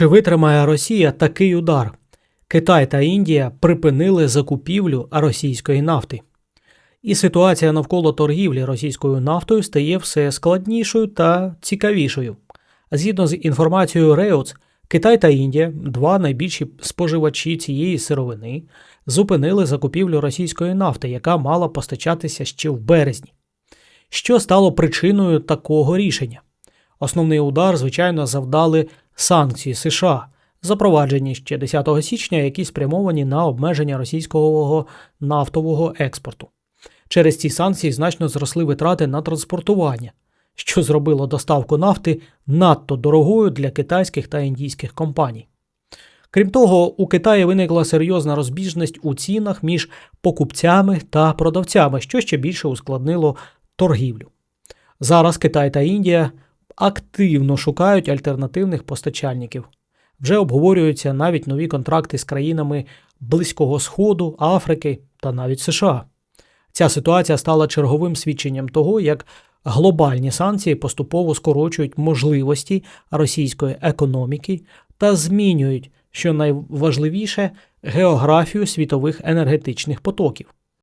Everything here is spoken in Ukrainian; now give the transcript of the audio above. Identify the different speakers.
Speaker 1: Чи витримає Росія такий удар? Китай та Індія припинили закупівлю російської нафти. І ситуація навколо торгівлі російською нафтою стає все складнішою та цікавішою. Згідно з інформацією Reuters, Китай та Індія, два найбільші споживачі цієї сировини, зупинили закупівлю російської нафти, яка мала постачатися ще в березні. Що стало причиною такого рішення? Основний удар, звичайно, завдали санкції США, запроваджені ще 10 січня, які спрямовані на обмеження російського нафтового експорту. Через ці санкції значно зросли витрати на транспортування, що зробило доставку нафти надто дорогою для китайських та індійських компаній. Крім того, у Китаї виникла серйозна розбіжність у цінах між покупцями та продавцями, що ще більше ускладнило торгівлю. Зараз Китай та Індія активно шукають альтернативних постачальників. Вже обговорюються навіть нові контракти з країнами Близького Сходу, Африки та навіть США. Ця ситуація стала черговим свідченням того, як глобальні санкції поступово скорочують можливості російської економіки та змінюють, що найважливіше, географію світових енергетичних потоків.